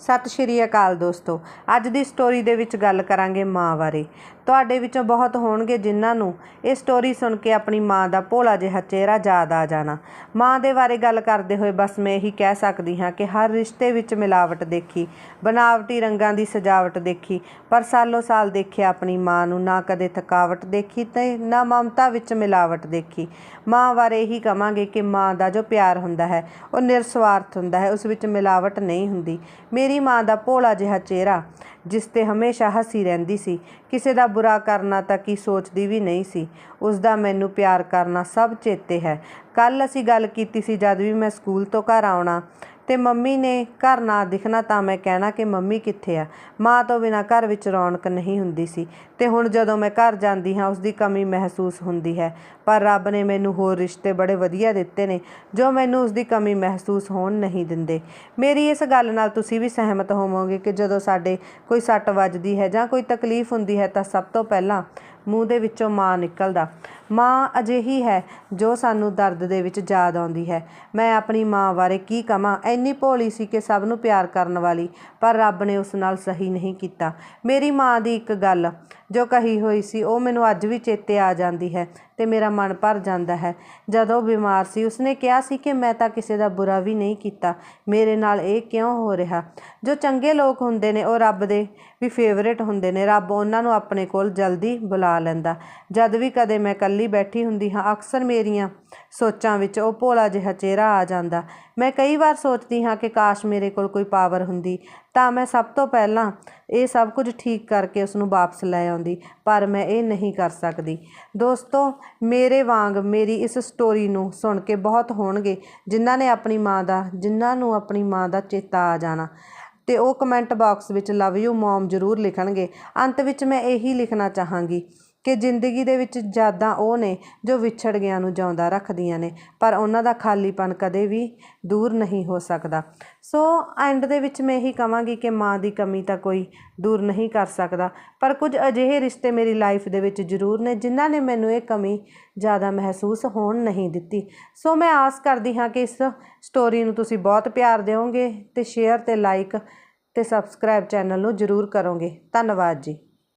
ਸਤਿ ਸ਼੍ਰੀ ਅਕਾਲ ਦੋਸਤੋ। ਅੱਜ ਦੀ ਸਟੋਰੀ ਦੇ ਵਿੱਚ ਗੱਲ ਕਰਾਂਗੇ ਮਾਂ ਬਾਰੇ। ਤੁਹਾਡੇ ਵਿੱਚੋਂ ਬਹੁਤ ਹੋਣਗੇ ਜਿਨ੍ਹਾਂ ਨੂੰ ਇਹ ਸਟੋਰੀ ਸੁਣ ਕੇ ਆਪਣੀ ਮਾਂ ਦਾ ਭੋਲਾ ਜਿਹਾ ਚਿਹਰਾ ਯਾਦ ਆ ਜਾਣਾ। ਮਾਂ ਦੇ ਬਾਰੇ ਗੱਲ ਕਰਦੇ ਹੋਏ ਬਸ ਮੈਂ ਇਹੀ ਕਹਿ ਸਕਦੀ ਹਾਂ ਕਿ ਹਰ ਰਿਸ਼ਤੇ ਵਿੱਚ ਮਿਲਾਵਟ ਦੇਖੀ ਬਨਾਵਟੀ ਰੰਗਾਂ ਦੀ ਸਜਾਵਟ ਦੇਖੀ, ਪਰ ਸਾਲੋ ਸਾਲ ਦੇਖਿਆ ਆਪਣੀ ਮਾਂ ਨੂੰ ਨਾ ਕਦੇ ਥਕਾਵਟ ਦੇਖੀ ਤੇ ਨਾ ਮਮਤਾ ਵਿੱਚ ਮਿਲਾਵਟ ਦੇਖੀ। ਮਾਂ ਬਾਰੇ ਇਹੀ ਕਵਾਂਗੇ ਕਿ ਮਾਂ ਦਾ ਜੋ ਪਿਆਰ ਹੁੰਦਾ ਹੈ, ਉਹ ਨਿਰਸਵਾਰਥ ਹੁੰਦਾ ਹੈ, ਉਸ ਵਿੱਚ ਮਿਲਾਵਟ ਨਹੀਂ ਹੁੰਦੀ। ਮੇਰੀ ਮਾਂ ਦਾ ਭੋਲਾ ਜਿਹਾ ਚਿਹਰਾ, ਜਿਸ ਤੇ ਹਮੇਸ਼ਾ ਹੱਸੀ ਰਹਿੰਦੀ ਸੀ। ਕਿਸੇ ਦਾ ਬੁਰਾ ਕਰਨਾ ਤਾਂ ਕੀ ਸੋਚਦੀ ਵੀ ਨਹੀਂ ਸੀ। ਉਸ ਦਾ ਮੈਨੂੰ ਪਿਆਰ ਕਰਨਾ ਸਭ ਚੇਤੇ ਹੈ। ਕੱਲ ਅਸੀਂ ਗੱਲ ਕੀਤੀ ਸੀ ਜਦ ਵੀ ਮੈਂ ਸਕੂਲ ਤੋਂ ਘਰ ਆਉਣਾ। ਤੇ ਮੰਮੀ ਨੇ ਘਰ ਨਾ ਦਿਖਣਾ ਤਾਂ ਮੈਂ ਕਹਿਣਾ ਕਿ ਮੰਮੀ ਕਿੱਥੇ ਆ? ਮਾਂ ਤੋਂ ਬਿਨਾ ਘਰ ਵਿੱਚ ਰੌਣਕ ਨਹੀਂ ਹੁੰਦੀ ਸੀ। ਤੇ ਹੁਣ ਜਦੋਂ ਮੈਂ ਘਰ ਜਾਂਦੀ ਹਾਂ ਉਸ ਦੀ ਕਮੀ ਮਹਿਸੂਸ ਹੁੰਦੀ ਹੈ। ਪਰ ਰੱਬ ਨੇ ਮੈਨੂੰ ਹੋਰ ਰਿਸ਼ਤੇ ਬੜੇ ਵਧੀਆ ਦਿੱਤੇ ਨੇ, ਜੋ ਮੈਨੂੰ ਉਸ ਦੀ ਕਮੀ ਮਹਿਸੂਸ ਹੋਣ ਨਹੀਂ ਦਿੰਦੇ। ਮੇਰੀ ਇਸ ਗੱਲ ਨਾਲ ਤੁਸੀਂ ਵੀ ਸਹਿਮਤ ਹੋਵੋਗੇ ਕਿ ਜਦੋਂ ਸਾਡੇ ਕੋਈ ਸੱਟ ਵੱਜਦੀ ਹੈ ਜਾਂ ਕੋਈ ਤਕਲੀਫ ਹੁੰਦੀ ਹੈ ਤਾਂ ਸਭ ਤੋਂ ਪਹਿਲਾਂ ਮੂੰਹ ਦੇ ਵਿੱਚੋਂ ਮਾਂ ਨਿਕਲਦਾ। ਮਾਂ ਅਜਿਹੀ ਹੈ ਜੋ ਸਾਨੂੰ ਦਰਦ ਦੇ ਵਿੱਚ ਯਾਦ ਆਉਂਦੀ ਹੈ। ਮੈਂ ਆਪਣੀ ਮਾਂ ਬਾਰੇ ਕੀ ਕਹਾਂ? ਐਨੀ ਭੋਲੀ ਸੀ ਕਿ ਸਭ ਨੂੰ ਪਿਆਰ ਕਰਨ ਵਾਲੀ, ਪਰ ਰੱਬ ਨੇ ਉਸ ਨਾਲ ਸਹੀ ਨਹੀਂ ਕੀਤਾ। ਮੇਰੀ ਮਾਂ ਦੀ ਇੱਕ ਗੱਲ ਜੋ ਕਹੀ ਹੋਈ ਸੀ, ਉਹ ਮੈਨੂੰ ਅੱਜ ਵੀ ਚੇਤੇ ਆ ਜਾਂਦੀ ਹੈ ਤੇ ਮੇਰਾ ਮਨ ਭਰ ਜਾਂਦਾ ਹੈ। ਜਦੋਂ ਬਿਮਾਰ ਸੀ, ਉਸਨੇ ਕਿਹਾ ਸੀ ਕਿ ਮੈਂ ਤਾਂ ਕਿਸੇ ਦਾ ਬੁਰਾ ਵੀ ਨਹੀਂ ਕੀਤਾ। ਮੇਰੇ ਨਾਲ ਇਹ ਕਿਉਂ ਹੋ ਰਿਹਾ? ਜੋ ਚੰਗੇ ਲੋਕ ਹੁੰਦੇ ਨੇ, ਉਹ ਰੱਬ ਦੇ ਵੀ ਫੇਵਰੇਟ ਹੁੰਦੇ ਨੇ। ਰੱਬ ਉਹਨਾਂ ਨੂੰ ਆਪਣੇ ਕੋਲ ਜਲਦੀ ਬੁਲਾ ਲੈਂਦਾ। ਜਦ ਵੀ ਕਦੇ ਮੈਂ ਇਕੱਲੀ ਬੈਠੀ ਹੁੰਦੀ ਹਾਂ, ਅਕਸਰ ਮੇਰੀਆਂ ਸੋਚਾਂ ਵਿੱਚ ਉਹ ਭੋਲਾ ਜਿਹਾ ਚਿਹਰਾ ਆ ਜਾਂਦਾ। ਮੈਂ ਕਈ ਵਾਰ ਸੋਚਦੀ ਹਾਂ ਕਿ ਕਾਸ਼ ਮੇਰੇ ਕੋਲ ਕੋਈ ਪਾਵਰ ਹੁੰਦੀ, ਤਾਂ ਮੈਂ ਸਭ ਤੋਂ ਪਹਿਲਾਂ ਇਹ ਸਭ ਕੁਝ ਠੀਕ ਕਰਕੇ ਉਸ ਨੂੰ ਵਾਪਸ ਲੈ ਆਉਂਦੀ, ਪਰ ਮੈਂ ਇਹ ਨਹੀਂ ਕਰ ਸਕਦੀ। ਦੋਸਤੋ, ਮੇਰੇ ਵਾਂਗ ਮੇਰੀ ਇਸ ਸਟੋਰੀ ਨੂੰ ਸੁਣ ਕੇ ਬਹੁਤ ਹੋਣਗੇ, ਜਿਨ੍ਹਾਂ ਨੇ ਆਪਣੀ ਮਾਂ ਦਾ, ਜਿਨ੍ਹਾਂ ਨੂੰ ਆਪਣੀ ਮਾਂ ਦਾ ਚੇਤਾ ਆ ਜਾਣਾ। ਤੇ ਉਹ ਕਮੈਂਟ ਬਾਕਸ ਵਿੱਚ ਲਵ ਯੂ ਮਮ ਜ਼ਰੂਰ ਲਿਖਣਗੇ। ਅੰਤ ਵਿੱਚ ਮੈਂ ਇਹੀ ਲਿਖਣਾ ਚਾਹਾਂਗੀ। ਕਿ ਜ਼ਿੰਦਗੀ ਦੇ ਵਿੱਚ ਯਾਦਾਂ ਉਹ ਨੇ ਜੋ ਵਿਛੜ ਗਿਆਂ ਨੂੰ ਜਿਉਂਦਾ ਰੱਖਦੀਆਂ ਨੇ, ਪਰ ਉਹਨਾਂ ਦਾ ਖਾਲੀਪਨ ਕਦੇ ਵੀ ਦੂਰ ਨਹੀਂ ਹੋ ਸਕਦਾ। ਸੋ ਐਂਡ ਦੇ ਵਿੱਚ ਮੈਂ ਇਹੀ ਕਹਾਂਗੀ ਕਿ ਮਾਂ ਦੀ ਕਮੀ ਤਾਂ ਕੋਈ ਦੂਰ ਨਹੀਂ ਕਰ ਸਕਦਾ, ਪਰ ਕੁਝ ਅਜਿਹੇ ਰਿਸ਼ਤੇ ਮੇਰੀ ਲਾਈਫ ਦੇ ਵਿੱਚ ਜ਼ਰੂਰ ਨੇ ਜਿਨ੍ਹਾਂ ਨੇ ਮੈਨੂੰ ਇਹ ਕਮੀ ਜ਼ਿਆਦਾ ਮਹਿਸੂਸ ਹੋਣ ਨਹੀਂ ਦਿੱਤੀ। ਸੋ ਮੈਂ ਆਸ ਕਰਦੀ ਹਾਂ ਕਿ ਇਸ ਸਟੋਰੀ ਨੂੰ ਤੁਸੀਂ ਬਹੁਤ ਪਿਆਰ ਦਿਓਗੇ ਤੇ ਸ਼ੇਅਰ ਤੇ ਲਾਈਕ ਤੇ ਸਬਸਕ੍ਰਾਈਬ ਚੈਨਲ ਨੂੰ ਜ਼ਰੂਰ ਕਰੋਗੇ। ਧੰਨਵਾਦ ਜੀ।